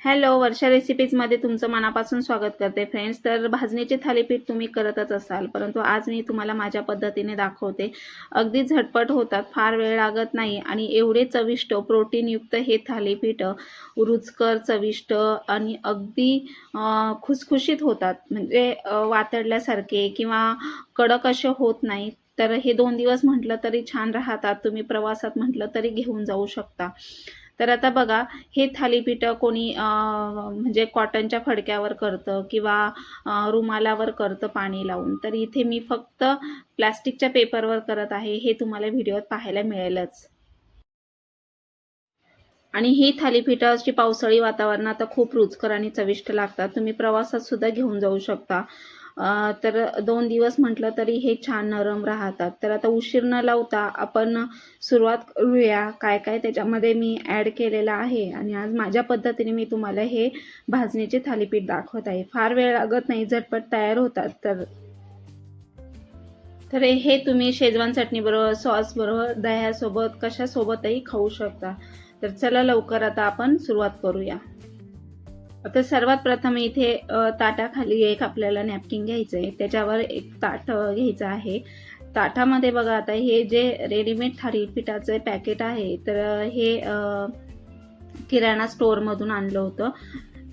Hello वर्षा रेसिपीजमध्ये तुमचं मनापासून स्वागत करते फ्रेंड्स तर भाजणीचे थालीपीठ तुम्ही करतच असाल परंतु आज मी तुम्हाला माझ्या पद्धतीने दाखवते. अगदी झटपट होतात फार वेळ लागत नाही आणि एवढे चविष्ट प्रोटीनयुक्त हे थालीपीठ रुचकर चविष्ट आणि अगदी खुसखुशीत होतात. म्हणजे वातडल्यासारखे किंवा कडक असे होत नाहीत तर हे दोन दिवस म्हटलं तरी छान राहतात. तुम्ही प्रवासात म्हटलं तरी घेऊन जाऊ शकता. तर आता बघा हे थालीपीठ कोणी म्हणजे कॉटनच्या फडक्यावर करतं किंवा रुमालावर करतं पाणी लावून तर इथे मी फक्त प्लास्टिकच्या पेपरवर करत आहे हे तुम्हाला व्हिडिओत पाहायला मिळेलच. आणि ही थालीपीठं अशी पावसाळी वातावरणात खूप रुचकर आणि चविष्ट लागतात. तुम्ही प्रवासात सुद्धा घेऊन जाऊ शकता. तर दोन दिवस म्हटलं तरी हे छान नरम राहतात. तर आता उशीर न लावता आपण सुरुवात करूया. काय काय त्याच्यामध्ये मी ॲड केलेलं आहे. आणि आज माझ्या पद्धतीने मी तुम्हाला हे भाजणीचे थालीपीठ दाखवत आहे. फार वेळ लागत नाही झटपट तयार होतात तर. तर हे तुम्ही शेजवान चटणीबरोबर सॉसबरोबर दह्यासोबत कशासोबतही खाऊ शकता. तर चला लवकर आता आपण सुरुवात करूया. तर सर्वात प्रथम इथे ताटाखाली एक आपल्याला नॅपकिन घ्यायचं आहे त्याच्यावर एक ताट घ्यायचं आहे. ताटामध्ये बघा आता हे जे रेडीमेड थालीपीठाचं पॅकेट आहे तर हे किराणा स्टोअरमधून आणलं होतं.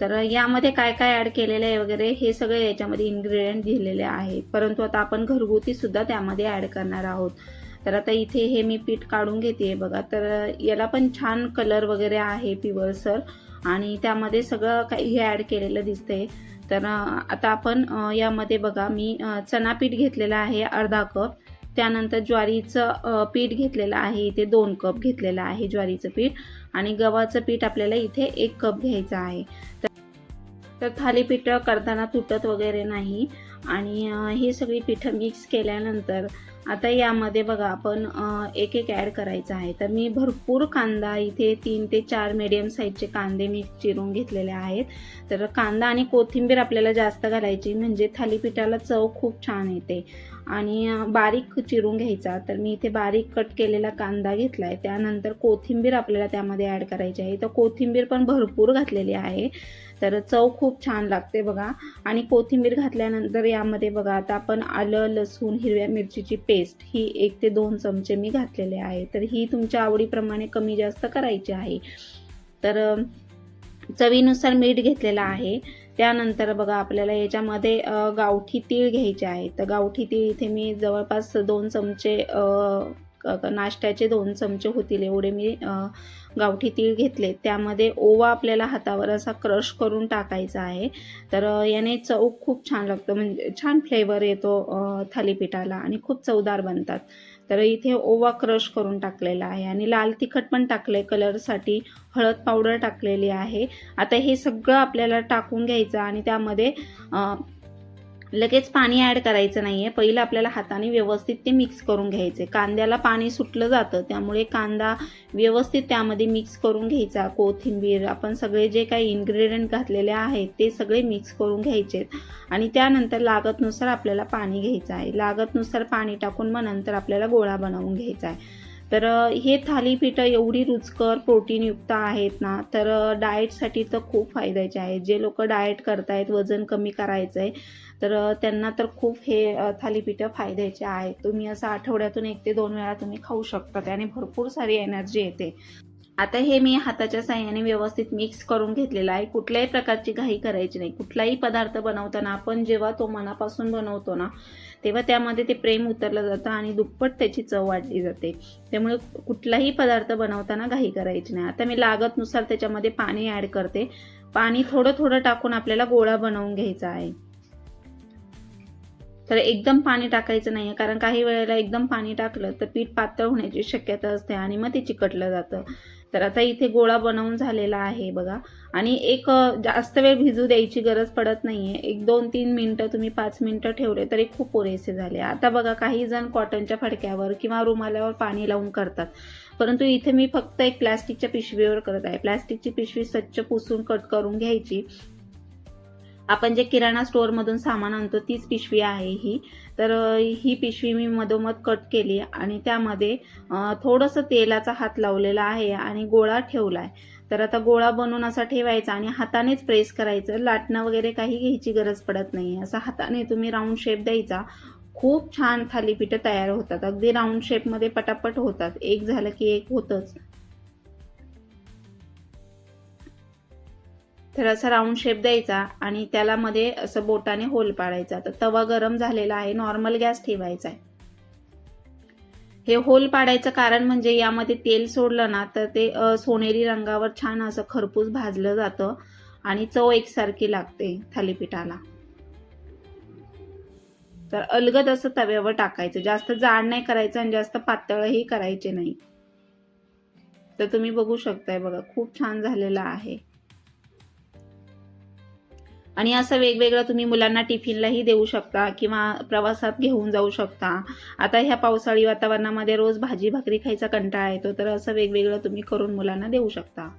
तर यामध्ये काय काय ॲड केलेलं आहे वगैरे हे सगळे याच्यामध्ये इन्ग्रेडियंट दिलेले आहे. परंतु आता आपण घरगुती सुद्धा त्यामध्ये ॲड करणार आहोत. तर आता इथे हे मी पीठ काढून घेते बघा. तर याला पण छान कलर वगैरे आहे पिवळसर आणि त्यामध्ये सगळं काही हे ॲड केलेलं दिसतंय. तर आता आपण यामध्ये बघा मी चना पीठ घेतलेलं आहे अर्धा कप. त्यानंतर ज्वारीचं पीठ घेतलेलं आहे इथे दोन कप घेतलेलं आहे ज्वारीचं पीठ. आणि गव्हाचं पीठ आपल्याला इथे एक कप घ्यायचं आहे. तर तर थालीपीठ करताना तुटत वगैरे नाही. आणि ही सगळी पिठं मिक्स केल्यानंतर आता यामध्ये बघा आपण एक एक ॲड करायचं आहे. तर मी भरपूर कांदा इथे तीन ते चार मीडियम साईजचे कांदे मी चिरून घेतलेले आहेत. तर कांदा आणि कोथिंबीर आपल्याला जास्त घालायची म्हणजे थालीपीठाला चव खूप छान येते. आणि बारीक चिरून घ्यायचा. तर मी इथे बारीक कट केलेला कांदा घेतला आहे त्यानंतर कोथिंबीर आपल्याला त्यामध्ये ॲड करायची आहे. तर कोथिंबीर पण भरपूर घातलेली आहे. तर चव खूप छान लागते बघा. आणि कोथिंबीर घातल्यानंतर यामध्ये बघा आता आपण आलं लसूण हिरव्या मिरचीची पेस्ट ही एक ते दोन चमचे मी घातलेले आहे. तर ही तुमच्या आवडीप्रमाणे कमी जास्त करायची आहे. तर चवीनुसार मीठ घेतलेलं आहे. त्यानंतर बघा आपल्याला याच्यामध्ये गावठी तीळ घ्यायचे आहे. तर गावठी तीळ इथे मी जवळपास दोन चमचे नाश्त्याचे दोन चमचे होतील एवढे मी गावठी तीळ घेतले. त्यामध्ये ओवा आपल्याला हातावर असा क्रश करून टाकायचा आहे. तर याने चव खूप छान लागतं. म्हणजे छान फ्लेवर येतो थालीपीठाला आणि खूप चवदार बनतात. तर इथे ओवा क्रश करून टाकलेला आहे आणि लाल तिखट पण टाकले कलरसाठी हळद पावडर टाकलेली आहे. आता हे सगळं आपल्याला टाकून घ्यायचं आणि त्यामध्ये लगेच पाणी ॲड करायचं नाही आहे पहिलं आपल्याला हाताने व्यवस्थित ते मिक्स करून घ्यायचे. कांद्याला पाणी सुटलं जातं त्यामुळे कांदा व्यवस्थित त्यामध्ये मिक्स करून घ्यायचा. कोथिंबीर आपण सगळे जे काही इन्ग्रेडियंट घातलेले आहेत ते सगळे मिक्स करून घ्यायचे. आणि त्यानंतर लागतनुसार आपल्याला पाणी घ्यायचं आहे. लागतनुसार पाणी टाकून मग नंतर आपल्याला गोळा बनवून घ्यायचा आहे. तर हे थालीपीठं एवढी रुचकर प्रोटीनयुक्त आहेत ना तर डाएटसाठी तर खूप फायद्याचे आहेत जे लोक डाएट करतायत वजन कमी करायचं आहे तर त्यांना तर खूप हे थालीपीठं फायद्याचे आहेत. तुम्ही असं आठवड्यातून एक ते दोन वेळा तुम्ही खाऊ शकता त्याने भरपूर सारी एनर्जी येते. आता हे मी हाताच्या साह्याने व्यवस्थित मिक्स करून घेतलेलं आहे. कुठल्याही प्रकारची घाई करायची नाही. कुठलाही पदार्थ बनवताना आपण जेव्हा तो मनापासून बनवतो ना तेव्हा त्यामध्ये ते प्रेम उतरलं जातं आणि दुप्पट त्याची चव वाढली जाते. त्यामुळे कुठलाही पदार्थ बनवताना घाई करायची नाही. आता मी लागतनुसार त्याच्यामध्ये पाणी ॲड करते. पाणी थोडं थोडं टाकून आपल्याला गोळा बनवून घ्यायचा आहे. तर एकदम पाणी टाकायचं नाही आहे कारण काही वेळेला एकदम पाणी टाकलं तर पीठ पातळ होण्याची शक्यता असते आणि मग ते चिकटलं जातं. तर आता इथे गोळा बनवून झालेला आहे बघा. आणि एक जास्त वेळ भिजू द्यायची गरज पडत नाही आहे एक दोन तीन मिनटं तुम्ही पाच मिनटं ठेवले तरी खूप पुरेसे झाले. आता बघा काही जण कॉटनच्या फडक्यावर किंवा रुमालावर पाणी लावून करतात. परंतु इथे मी फक्त एक प्लॅस्टिकच्या पिशवीवर करत आहे. प्लॅस्टिकची पिशवी स्वच्छ पुसून कट करून घ्यायची. आपण जे किराणा स्टोअरमधून सामान आणतो तीच पिशवी आहे ही. तर ही पिशवी मी मधोमध कट केली आणि त्यामध्ये थोडंसं तेलाचा हात लावलेला आहे आणि गोळा ठेवला आहे तर आता गोळा बनवून असा ठेवायचा आणि हातानेच प्रेस करायचं. लाटणं वगैरे काही घ्यायची गरज पडत नाही. असं हाताने तुम्ही राऊंड शेप द्यायचा. खूप छान थालीपीठं तयार होतात. अगदी राऊंड शेपमध्ये पटापट होतात. एक झालं की एक होतंच. तर असा राऊंड शेप द्यायचा आणि त्याला मध्ये असं बोटाने होल पाडायचा. तर तवा गरम झालेला आहे. नॉर्मल गॅस ठेवायचा आहे. हे होल पाडायचं कारण म्हणजे यामध्ये तेल सोडलं ना तर ते सोनेरी रंगावर छान असं खरपूस भाजलं जातं आणि चव एकसारखी लागते थालीपीठाला. तर अलगद असं तव्यावर टाकायचं. जास्त जाड नाही करायचं आणि जास्त पातळही करायचे नाही. तर तुम्ही बघू शकताय बघा खूप छान झालेलं आहे. आणि असं वेगवेगळं तुम्ही मुलांना टिफिनलाही देऊ शकता किंवा प्रवासात घेऊन जाऊ शकता. आता ह्या पावसाळी वातावरणामध्ये रोज भाजी भाकरी खायचा कंटाळा येतो तर असं वेगवेगळं तुम्ही करून मुलांना देऊ शकता.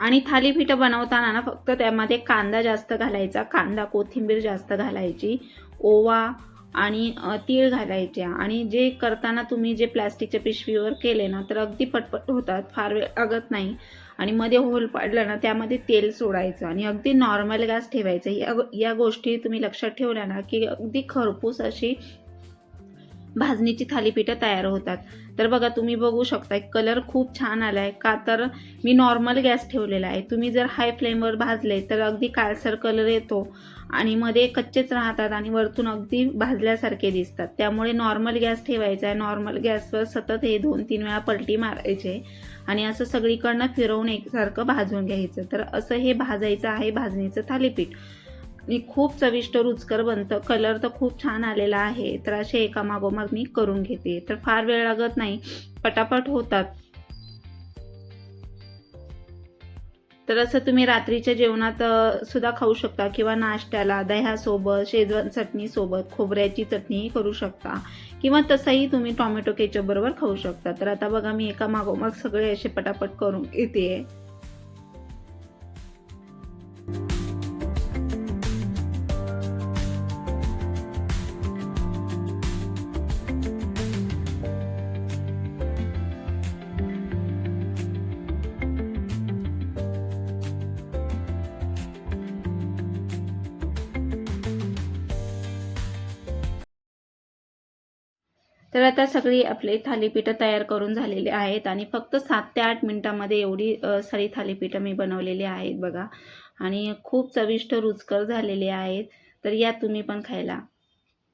आणि थालीपीठं बनवताना ना फक्त त्यामध्ये कांदा जास्त घालायचा कांदा कोथिंबीर जास्त घालायची ओवा आणि तीळ घालायच्या. आणि जे करताना तुम्ही जे प्लॅस्टिकच्या पिशवीवर केले ना तर अगदी पटपट होतात फार वेळ लागत नाही. आणि मध्ये होल पाडलं ना त्यामध्ये तेल सोडायचं आणि अगदी नॉर्मल गॅस ठेवायचं. या या गोष्टी तुम्ही लक्षात ठेवल्या ना की अगदी खरपूस अशी भाजणीची थालीपीठं तयार होतात. तर बघा तुम्ही बघू शकता कलर खूप छान आलाय. का तर मी नॉर्मल गॅस ठेवलेला आहे. तुम्ही जर हाय फ्लेमवर भाजले तर अगदी काळसर कलर येतो आणि मध्ये कच्चेच राहतात आणि वरतून अगदी भाजल्यासारखे दिसतात. त्यामुळे नॉर्मल गॅस ठेवायचा आहे. नॉर्मल गॅसवर सतत हे दोन तीन वेळा पलटी मारायचे आणि असं सगळीकडनं फिरवून एकसारखं भाजून घ्यायचं. तर असं हे भाजायचं आहे भाजणीचं थालीपीठ. आणि खूप चविष्ट रुचकर बनतं कलर तर खूप छान आलेला आहे तर असे एका मागोमाग मी करून घेते. तर फार वेळ लागत नाही पटापट होतात. तर असं तुम्ही रात्रीच्या जेवणात सुद्धा खाऊ शकता किंवा नाश्त्याला दह्यासोबत शेजवान चटणीसोबत खोबऱ्याची चटणीही करू शकता. किंवा तसंही तुम्ही टॉमॅटो केचप बरोबर खाऊ शकता. तर आता बघा मी एका मागोमाग सगळे असे पटापट करून घेते. तर आता सगळी आपली थालीपीठं तयार करून झालेली आहेत आणि फक्त सात ते आठ मिनिटामध्ये एवढी सारी थालीपीठं मी बनवलेली आहेत बघा. आणि खूप चविष्ट रुचकर झालेले आहेत. तर या तुम्ही पण खायला.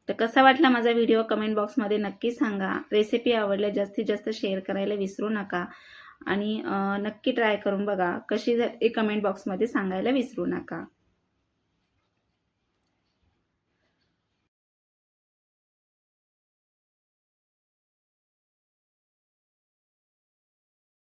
तर कसा वाटला माझा व्हिडिओ कमेंट बॉक्समध्ये नक्की सांगा. रेसिपी आवडल्या जास्तीत जास्त शेअर करायला विसरू नका. आणि नक्की ट्राय करून बघा. कशी झाली कमेंट बॉक्समध्ये सांगायला विसरू नका.